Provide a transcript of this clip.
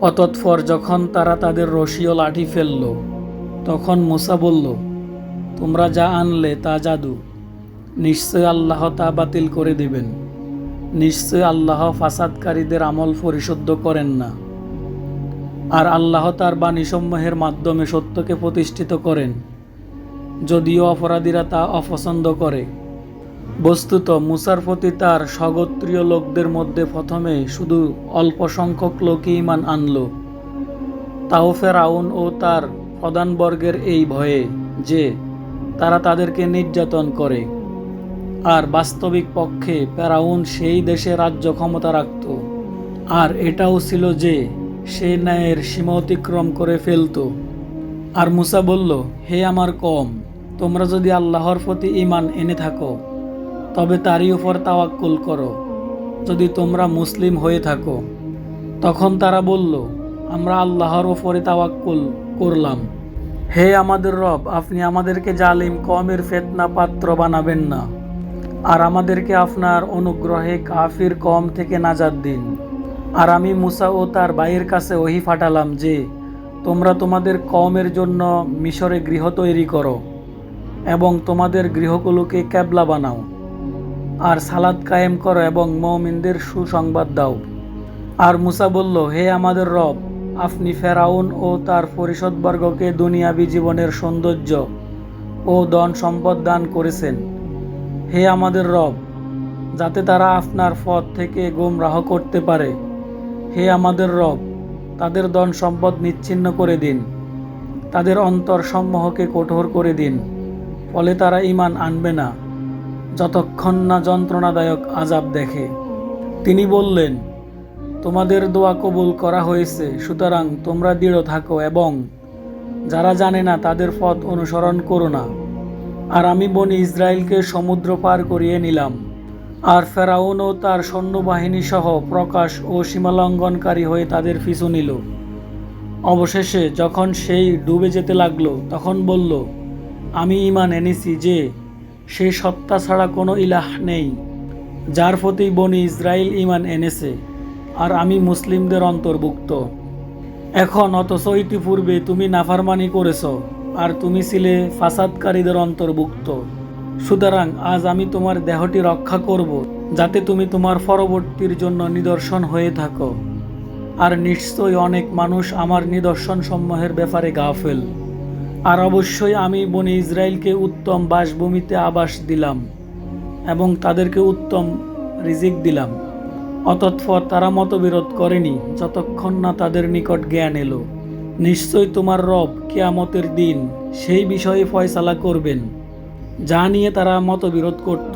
অতৎপর যখন তারা তাদের রশি ও লাঠি ফেলল, তখন মুসা বলল, তোমরা যা আনলে তা জাদু। নিশ্চয় আল্লাহ তা বাতিল করে দেবেন। নিশ্চয় আল্লাহ ফাসাদকারীদের আমল পরিশুদ্ধ করেন না। আর আল্লাহ তার বাণীসমূহের মাধ্যমে সত্যকে প্রতিষ্ঠিত করেন। যদিও অপরাধীরা তা অপছন্দ করে বস্তুত মুসার প্রতি তার স্বগোত্রীয় লোকদের মধ্যে প্রথমে শুধু অল্প সংখ্যক লোকই ইমান আনল। তাও ফেরাউন ও তার প্রধানবর্গের এই ভয়ে যে তারা তাদেরকে নির্যাতন করে। আর বাস্তবিক পক্ষে ফেরাউন সেই দেশে রাজ্য ক্ষমতা রাখত। আর এটাও ছিল যে সে ন্যায়ের সীমা অতিক্রম করে ফেলত। আর মুসা বলল, হে আমার কম, তোমরা যদি আল্লাহর প্রতি ইমান এনে থাকো তবে তারই উপর তাওয়াক্কুল করো। যদি তোমরা মুসলিম হয়ে থাকো, তখন তারা বলল, আমরা আল্লাহর ওপরে তাওয়াক্কুল করলাম। হে আমাদের রব, আপনি আমাদেরকে জালিম কমের ফেতনা পাত্র বানাবেন না। আর আমাদেরকে আপনার অনুগ্রহে কাফির কম থেকে নাজাদ দিন। আর আমি মুসা ও তার ভাইয়ের কাছে ওহি ফাটালাম যে, তোমরা তোমাদের কমের জন্য মিশরে গৃহ তৈরি করো এবং তোমাদের গৃহগুলোকে ক্যাবলা বানাও। আর সালাদ কায়েম করো এবং মমিনদের সুসংবাদ দাও। আর মুসা বলল, হে আমাদের রব, আপনি ফেরাউন ও তার পরিষদবর্গকে দুনিয়াবি জীবনের সৌন্দর্য ও ধন সম্পদ দান করেছেন। হে আমাদের রব, যাতে তারা আপনার পথ থেকে গোমরাহ করতে পারে। হে আমাদের রব, তাদের ধন সম্পদ নিচ্ছিন্ন করে দিন। তাদের অন্তর সম্মোহকে কঠোর করে দিন, ফলে তারা ইমান আনবে না। যতক্ষণ না যন্ত্রণাদায়ক আজাব দেখে। তিনি বললেন, তোমাদের দোয়া কবুল করা হয়েছে, সুতরাং তোমরা দৃঢ় থাকো এবং যারা জানে না তাদের পথ অনুসরণ করো না। আর আমি বনি ইসরায়েলকে সমুদ্র পার করিয়ে নিলাম। আর ফেরাউন ও তার সৈন্যবাহিনী সহ প্রকাশ ও সীমালঙ্ঘনকারী হয়ে তাদের পিছু নিল। অবশেষে যখন সেই ডুবে যেতে লাগল, তখন বলল, আমি ইমান এনেছি যে সেই সত্তা ছাড়া কোনো ইলাহ নেই, যার প্রতি বনি ইসরায়েল ইমান এনেছে আর আমি মুসলিমদের অন্তর্ভুক্ত। এখন অথচ ইতিপূর্বে তুমি নাফারমানি করেছ আর তুমি ছিলে ফাসাদকারীদের অন্তর্ভুক্ত। সুতরাং আজ আমি তোমার দেহটি রক্ষা করব, যাতে তুমি তোমার পরবর্তীর জন্য নিদর্শন হয়ে থাকো। আর নিশ্চয়ই অনেক মানুষ আমার নিদর্শন সমূহের ব্যাপারে গাফেল। আর অবশ্যই আমি বনে ইসরায়েলকে উত্তম বাসভূমিতে আবাস দিলাম এবং তাদেরকে উত্তম রিজিক দিলাম। অতৎপর তারা মতবিরোধ করেনি যতক্ষণ না তাদের নিকট জ্ঞান এলো। নিশ্চয় তোমার রব কেয়ামতের দিন সেই বিষয়ে ফয়সালা করবেন, যা নিয়ে তারা মতবিরোধ করত।